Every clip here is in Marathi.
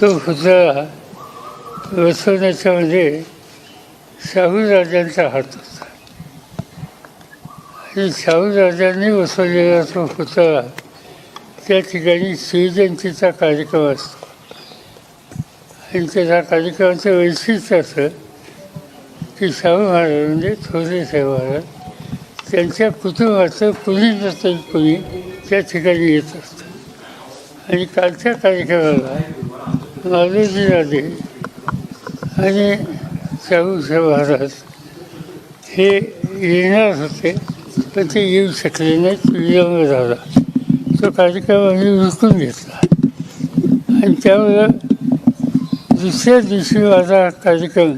तो पुतळा बसवण्याच्यामध्ये म्हणजे शाहू राजांचा हात होता. आणि शाहू राजांनी बसवलेला तो पुतळा त्या ठिकाणी शिवजयंतीचा कार्यक्रम असतो. आणि त्या कार्यक्रमाचं वैशिष्ट्य असं की शाहू महाराज म्हणजे थोरले साहेब महाराज त्यांच्या कुटुंबाचं कुणी नसेल कुणी त्या ठिकाणी येत असतं. आणि कालच्या कार्यक्रमाला माधवजी नदी आणि शाहू महाराज हे येणार होते पण ते येऊ शकले नाहीत विलंब झाला. तो कार्यक्रम आम्ही विकून घेतला. आणि त्यामुळं दुसऱ्या दिवशी माझा कार्यक्रम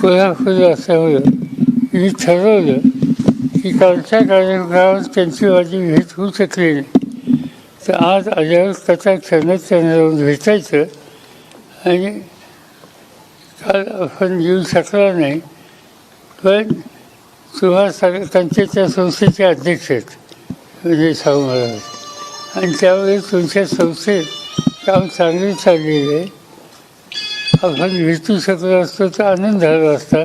कोल्हापूर असल्यामुळं मी ठरवलं की कालच्या कार्यक्रमात त्यांची माझी भेट होऊ शकली नाही. तर आज आल्यावर कथाक्षणात त्यांना जाऊन भेटायचं. आणि काल आपण येऊ शकला नाही पण तुम्हा सग त्यांचे त्या संस्थेचे अध्यक्ष आहेत म्हणजे शाहू महाराज. आणि त्यावेळी तुमच्या संस्थेत काम चांगले चाललेले आहे. आपण भेटू शकलो असतो तर आनंद झाला असता.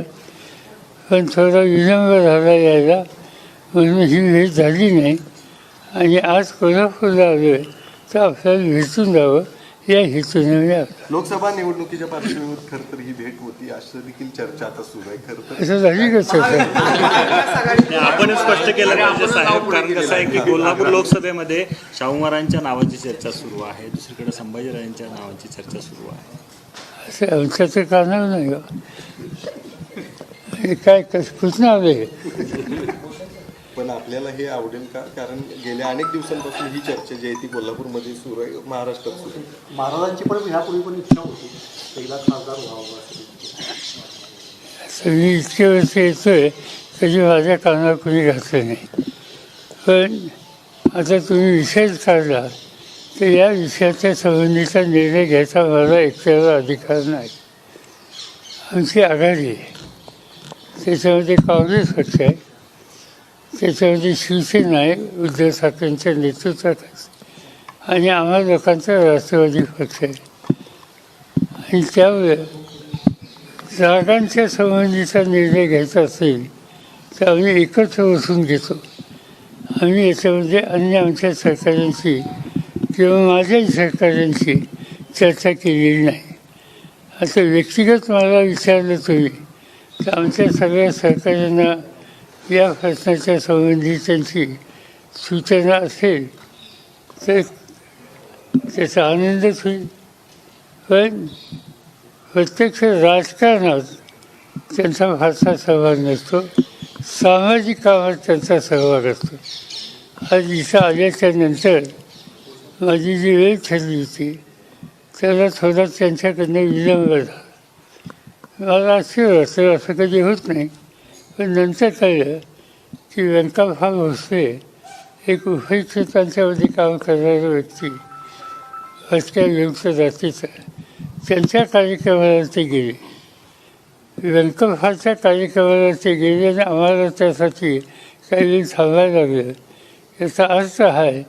पण थोडा विलंब झाला यायला म्हणून ही भेट झाली नाही. आणि आज कोल्हापूरला आलो आहे तर आपल्याला भेटून जावं. या हेतूने लोकसभा निवडणुकीच्या पार्श्वभूमीवर खरं तर ही भेट होती. असं देखील चर्चा आता सुरू आहे खरं तर. असं झाली का चर्चा? नाही, आपण स्पष्ट केलं पाहिजे साहेब. कारण कसं आहे की कोल्हापूर लोकसभेमध्ये शाहू महाराजांच्या नावाची चर्चा सुरू आहे. दुसरीकडे संभाजीराजांच्या नावाची चर्चा सुरू आहे. असं आमच्या तर कानावर नाही हे. काय कस आलं? हे पण आपल्याला हे आवडेल का? कारण गेल्या अनेक दिवसांपासून ही चर्चा जी आहे ती कोल्हापूरमध्ये सुरू आहे महाराष्ट्रात सुरू आहे. महाराजांची पण ह्यापूर्वी पण इच्छा होती. पहिला खासदार व्हावं मी इतके वर्ष येतोय कधी माझ्या कानावर कोणी घातलं नाही. पण आता तुम्ही विषयच काढला तर या विषयाच्या संबंधीचा निर्णय घ्यायचा मला एकट्याला अधिकार नाही. आमची आघाडी आहे. त्याच्यामध्ये काँग्रेस पक्ष आहे. त्याच्यामध्ये शिवसेना आहे उद्धव ठाकरेंच्या नेतृत्वात आणि आम्हा लोकांचा राष्ट्रवादी पक्ष आहे. आणि त्यामुळे जागांच्या संबंधीचा निर्णय घ्यायचा असेल तर आम्ही एकत्र बसून घेतो. आम्ही याच्यामध्ये अन्य आमच्या सरकारांशी किंवा माझ्याही सरकारांशी चर्चा केलेली नाही. आता व्यक्तिगत मला विचारलं तुम्ही तर आमच्या सगळ्या सरकारांना या प्रश्नाच्या संबंधी त्यांची सूचना असेल तर त्याचा आनंदच होईल. पण प्रत्यक्ष राजकारणात त्यांचा फारसा सहभाग नसतो. सामाजिक कामात त्यांचा सहभाग असतो. आज इथं आल्याच्यानंतर माझी जी वेळ ठरली होती त्याला थोडा त्यांच्याकडनं विलंब झाला. मला आश्चर्य वाटतं असं कधी होत नाही. पण नंतर कळलं की व्यंकटराव भोसले एक उपयुक्तांच्यामध्ये काम करणारा व्यक्ती भटक्या विमुक्त जातीचा त्यांच्या कार्यक्रमाला ते गेले. व्यंकटरावच्या कार्यक्रमाला ते गेले आणि आम्हाला त्यासाठी काही वेळ थांबायला लागलं. याचा अर्थ हा आहे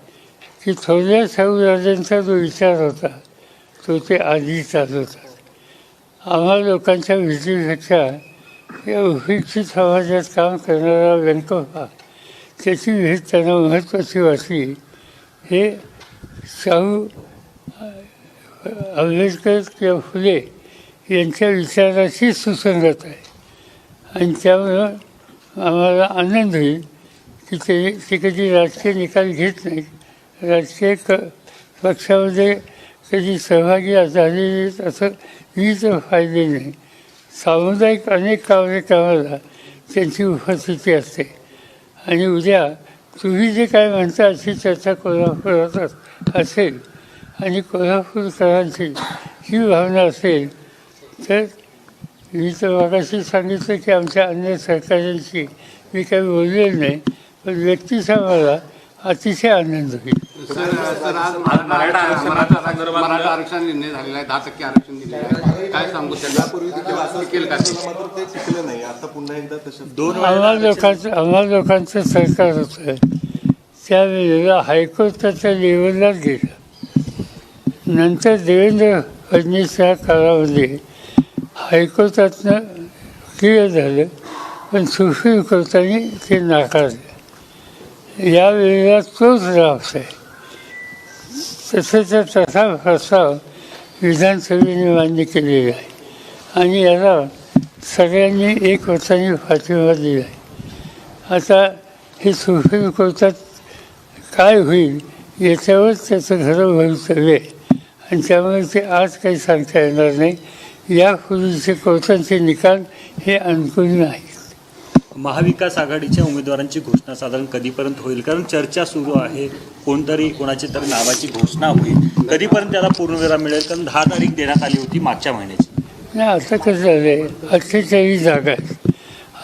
की थोड्या शाहूराजांचा जो विचार होता तो ते आधी चालवतात आम्हा लोकांच्या भीतीपेक्षा या उपेक्षित समाजात काम करणारा व्यंकप्पा त्याची भेट त्यांना महत्त्वाची वाटली. हे शाहू आंबेडकर किंवा फुले यांच्या विचाराशी सुसंगत आहे. आणि त्यामुळं आम्हाला आनंद होईल की ते ते कधी राजकीय निकाल घेत नाहीत. राजकीय क पक्षामध्ये कधी सहभागी झालेले असं मी तर फायदे नाही. सामुदायिक अनेक कार्यक्रमाला त्यांची उपस्थिती असते. आणि उद्या तुम्ही जे काय म्हणता अशी चर्चा कोल्हापुरात असेल आणि कोल्हापूरकरांची ही भावना असेल तर मी तर मागाशी सांगितलं की आमच्या अन्य सरकारांशी मी काही बोललेलं नाही पण व्यक्तीचा मला अतिशय आनंद होईल. सर आज मराठा आरक्षण मराठा आरक्षण निर्णय झालेला आहे. दहा टक्के आरक्षण दिलेलं आहे. काय सांगू त्याला यापूर्वी देखील असं टिकेल का ते? मात्र ते टिकलं नाही. आता पुन्हा एकदा तसं दोन आम्हा वेळेला लोकांचं आम्हा लोकांचं सरकार होतं. त्यावेळेला हायकोर्टाच्या लेवललाच गेलं. नंतर देवेंद्र फडणवीसच्या काळामध्ये हायकोर्टातनं क्लिअर झालं. पण सुप्रीम कोर्टाने ते नाकारलं. यावेळेला तोच रावस आहे तसंच तसा प्रस्ताव विधानसभेने मान्य केलेला आहे. आणि याला सगळ्यांनी एक वर्षाने पाठिंबा दिला आहे आता हे सुप्रीम कोर्टात काय होईल याच्यावर त्याचं खरं भवितव्य आहे. आणि त्यामुळे ते आज काही सांगता येणार नाही. यापूर्वीचे कोर्टाचे निकाल हे अनुकूल नाही महाविकास आघाडीच्या उमेदवारांची घोषणा साधारण कधीपर्यंत होईल? कारण चर्चा सुरू आहे कोणतरी कोणाची तरी नावाची घोषणा होईल. कधीपर्यंत त्याला पूर्णविराम मिळेल? कारण दहा तारीख देण्यात आली होती मागच्या महिन्याची. नाही आता कसं झालं. आहे अठ्ठेचाळीस जागा आहेत.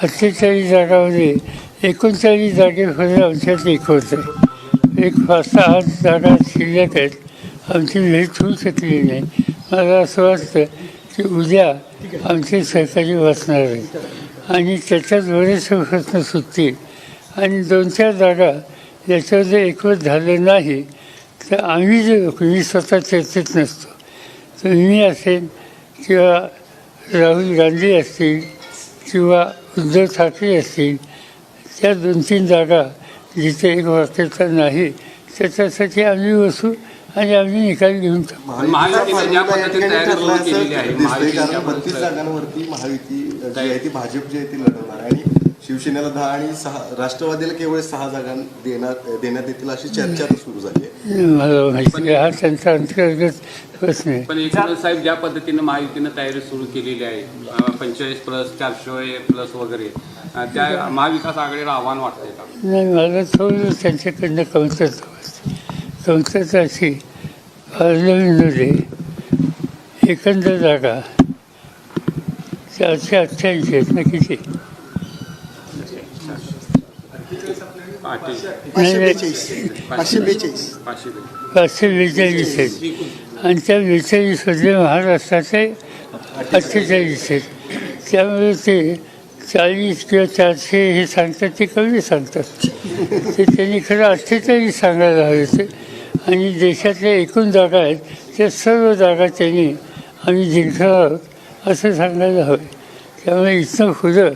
अठ्ठेचाळीस जागामध्ये एकोणचाळीस जागेमध्ये आमच्यात एक होतं. एक पाच सहा आठ जागा शिल्लक आहेत. आमची भेट होऊ शकली नाही. मला असं वाटतं की उद्या आमचे सहकारी बसणार आहे आणि त्याच्यात बरेचसे प्रश्न सुटतील. आणि दोन चार जागा याच्यावर जर एकवट झालं नाही तर आम्ही जे लोक मी स्वतः चर्चेत नसतो. तर मी असेल किंवा राहुल गांधी असतील किंवा उद्धव ठाकरे असतील त्या दोन तीन जागा जिथे एक वाक्यता नाही त्याच्यासाठी आम्ही बसू आणि आम्ही निकाल घेऊन महायुतीच्या बत्तीस जागांवरती महायुती जी आहे ती भाजप जी आहे ती लढवणार आहे. आणि शिवसेनेला दहा आणि सहा राष्ट्रवादीला केवळ सहा जागा देण्यात देण्यात येतील अशी चर्चा सुरू झाली आहे. मला माहिती आहे, हा त्यांचा अंतर्गत प्रश्न आहे पण एकनाथ साहेब ज्या पद्धतीने महायुतीनं तयारी सुरू केलेली आहे पंचेचाळीस प्लस चारशे प्लस वगैरे त्या महाविकास आघाडीला आव्हान वाटतंय का? नाही मला थोडं त्यांच्याकडनं कमतरता वाटते. कमतरता अशी एकंदर जागा चारशे अठ्ठ्याऐंशी आहेत ना किती पाचशे बेचाळीस पाचशे बेचाळीस आहेत आणि त्या बेचाळीसमध्ये महाराष्ट्राचे अठ्ठेचाळीस आहेत त्यामुळे ते चाळीस किंवा चारशे हे सांगतात ते कमी सांगतात ते त्यांनी खरं अठ्ठेचाळीस सांगायला हवे होते आणि देशातल्या एकूण जागा आहेत त्या सर्व जागा त्यांनी आम्ही जिंकणार आहोत असं सांगायला हवे. त्यामुळे इथनं पुढं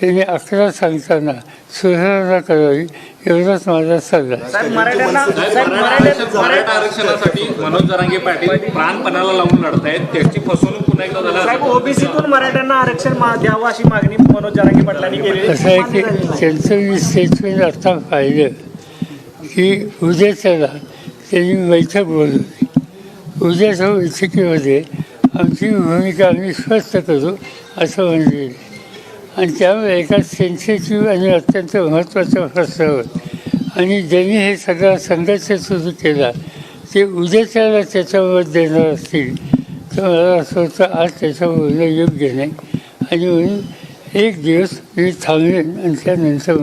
त्यांनी अकरा सांगताना सुधारणा करावी एवढाच माझा सल्ला मराठा आरक्षणासाठी मनोज जरांगे पाटील प्राणपणाला लावून लढत आहेत त्याची फसवणूक पुन्हा एकदा झाली ओबीसीतून मराठ्यांना आरक्षण द्यावं अशी मागणी मनोज जरांगे पाटलांनी केली असं आहे की त्यांचं मी स्टेटमेंट आता पाहिलं की उद्याच्याला त्यांनी बैठक बोलवली. उद्याच्या बैठकीमध्ये आमची भूमिका आम्ही स्पष्ट करू असं म्हणजे. आणि त्यामुळे एका सेन्सिटिव्ह आणि अत्यंत महत्त्वाचा प्रस्ताव आणि ज्यांनी हे सगळा संघर्ष सुरू केला ते उद्याच्याला त्याच्यावर देणार असतील. तर मला असं होतं आज त्याच्यावर बोलणं योग्य नाही. आणि म्हणून एक दिवस मी थांबेन आणि त्यानंतर